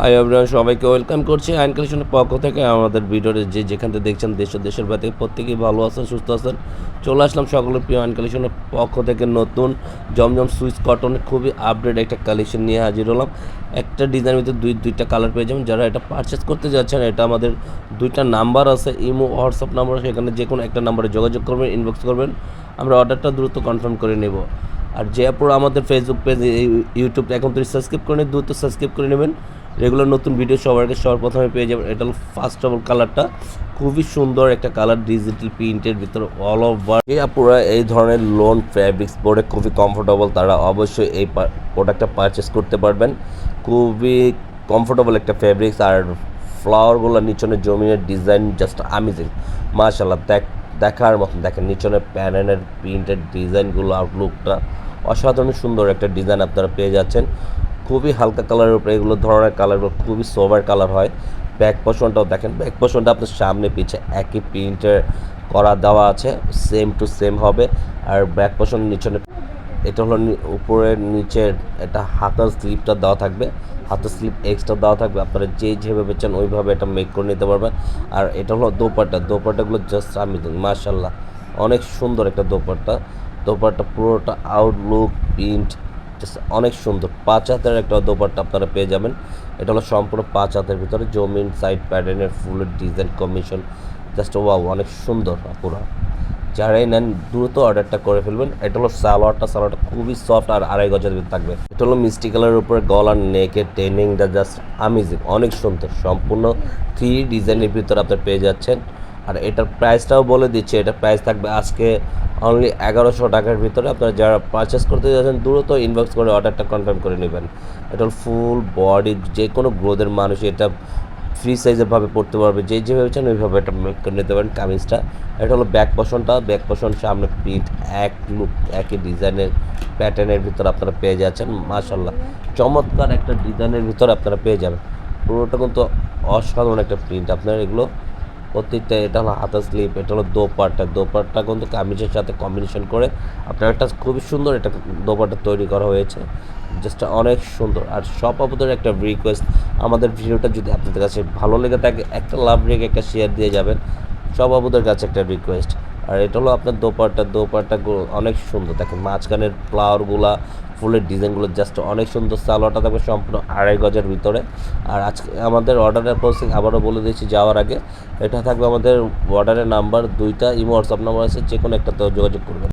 Hi everyone সবাইকে welcome করছি আইন কালেকশনের পক্ষ থেকে। আমাদের ভিডিওতে যে যেখান থেকে দেখছেন, দেশ দেশের বাইরে প্রত্যেকেই ভালো আছেন, সুস্থ আছেন। চলে আসলাম সকলের প্রিয় আইন কালেকশনের পক্ষ থেকে নতুন জমজম সুইচ কটনের খুবই আপডেট একটা কালেকশন নিয়ে হাজির হলাম। একটা ডিজাইনের ভিতরে দুই, দুইটা কালার পেয়ে যাবেন। যারা এটা পারচেস করতে যাচ্ছেন, এটা আমাদের দুইটা নাম্বার আছে ইমো হোয়াটসঅ্যাপ নাম্বার সেখানে যে কোনো একটা নাম্বারে যোগাযোগ করবেন ইনবক্স করবেন। আমরা অর্ডারটা দ্রুত কনফার্ম করে নেব। আর যে আমাদের ফেসবুক পেজ ইউটিউব তো সাবস্ক্রাইব করে নিন, দ্রুত সাবস্ক্রাইব করে নেবেন। রেগুলার নতুন ভিডিও সবার আগে সবার প্রথমে পেয়ে যাবেন। এটা হলো ফার্স্ট অফ অল কালারটা খুবই সুন্দর একটা কালার ডিজিটাল প্রিন্টের ভিতরে অল ওভার এই আপুরা এই ধরনের লোন ফ্যাব্রিক্স পরে খুবই কমফোর্টেবল তারা অবশ্যই এই প্রোডাক্টটা পারচেস করতে পারবেন। খুবই কমফোর্টেবল একটা ফ্যাব্রিক্স আর ফ্লাওয়ারগুলো নিচনের জমিনের ডিজাইন জাস্ট আমেজিং মাশাল্লাহ দেখ দেখার মতন। দেখেন নিচনের প্যানেলের প্রিন্টের ডিজাইনগুলো আউটলুকটা অসাধারণ সুন্দর একটা ডিজাইন আপনারা পেয়ে যাচ্ছেন। খুবই হালকা কালারের উপরে, এগুলো ধরনের কালারগুলো খুবই সোভার কালার হয়। ব্যাক পোষণটাও দেখেন ব্যাক পোষণটা আপনার সামনে পিছে একই প্রিন্টের করা দেওয়া আছে সেম টু সেম হবে। আর ব্যাক পোষণ নিচনে এটা হলো উপরের নিচের এটা হাতার স্লিপটা দেওয়া থাকবে। হাতের স্লিপ এক্সট্রা দেওয়া থাকবে, আপনারা যে যেভাবে চান ওইভাবে এটা মেক করে নিতে পারবেন। আর এটা হলো দোপাট্টা, দোপাট্টাগুলো জাস্ট আমি মার্শাল্লাহ অনেক সুন্দর একটা দোপাট্টা। দোপাট্টা পুরোটা আউটলুক প্রিন্ট অনেক সুন্দর। পাঁচ হাতের একটা দোপাট্টা আপনারা পেয়ে যাবেন। এটা হলো সম্পূর্ণ পাঁচ হাতের ভিতরে। জমিন সাইড প্যাটার্নের ফুলের ডিজাইন কমিশন জাস্ট ওয়াও অনেক সুন্দর পুরো যারাই নেন, দ্রুত অর্ডারটা করে ফেলবেন। এটা হলো সালোয়ারটা। সালোয়ারটা খুবই সফট আর আড়াই গজের ভিতরে থাকবে। এটা হলো মিষ্টি কালারের উপরে গলার নেকের ট্রেনিংটা জাস্ট আমেজিং অনেক সুন্দর। সম্পূর্ণ থ্রি ডিজাইনের ভিতরে আপনার পেয়ে যাচ্ছেন। আর এটার প্রাইসটাও বলে দিচ্ছে। এটা প্রাইস থাকবে আজকে অনলি এগারোশো টাকার ভিতরে। আপনারা যারা পারচেস করতে যাচ্ছেন, দ্রুত ইনবক্স করে অর্ডারটা কনফার্ম করে নেবেন। এটা ফুল বডি যে কোনো গ্রোথের মানুষ এটা ফ্রি সাইজের ভাবে পড়তে পারবে। যে যেভাবে চান ওইভাবে এটা মেক করে নিতে পারেন কামিজটা। এটা হলো ব্যাক পশনটা ব্যাক পশন সামনে প্রিন্ট এক লুক একই ডিজাইনের প্যাটার্নের ভিতরে আপনারা পেয়ে যাচ্ছেন। মাশাল্লাহ চমৎকার একটা ডিজাইনের ভিতরে আপনারা পেয়ে যাবেন। পুরোটা কিন্তু অসাধারণ একটা প্রিন্ট আপনার এগুলো প্রত্যেকটা এটা হলো হাতা স্লিপ এটা হলো দোপাট্টা। দোপাট্টা কিন্তু কামিজের সাথে কম্বিনেশন করে আপনার একটা খুবই সুন্দর এটা দোপাট্টা তৈরি করা হয়েছে। জাস্ট অনেক সুন্দর। আর সব আপনাদের একটা রিকোয়েস্ট আমাদের ভিডিওটা যদি আপনাদের কাছে ভালো লেগে থাকে, একটা লাভ রেখে একটা শেয়ার দিয়ে যাবেন। সব আপনাদের কাছে একটা রিকোয়েস্ট আর এটা হলো আপনার দোপাট্টা দোপাট্টা অনেক সুন্দর। দেখেন মাঝখানের ফ্লাওয়ারগুলা ফুলের ডিজাইনগুলো জাস্ট অনেক সুন্দর। সালোয়ারটা থাকবে সম্পূর্ণ আড়াই গজের ভিতরে। আর আজকে আমাদের অর্ডারের প্রসেসিং আবারও বলে দিয়েছি যাওয়ার আগে। এটা থাকবে আমাদের অর্ডারের নাম্বার দুইটা, ইমো হোয়াটসঅ্যাপ নাম্বার আছে যে কোনো একটাতে যোগাযোগ করবেন।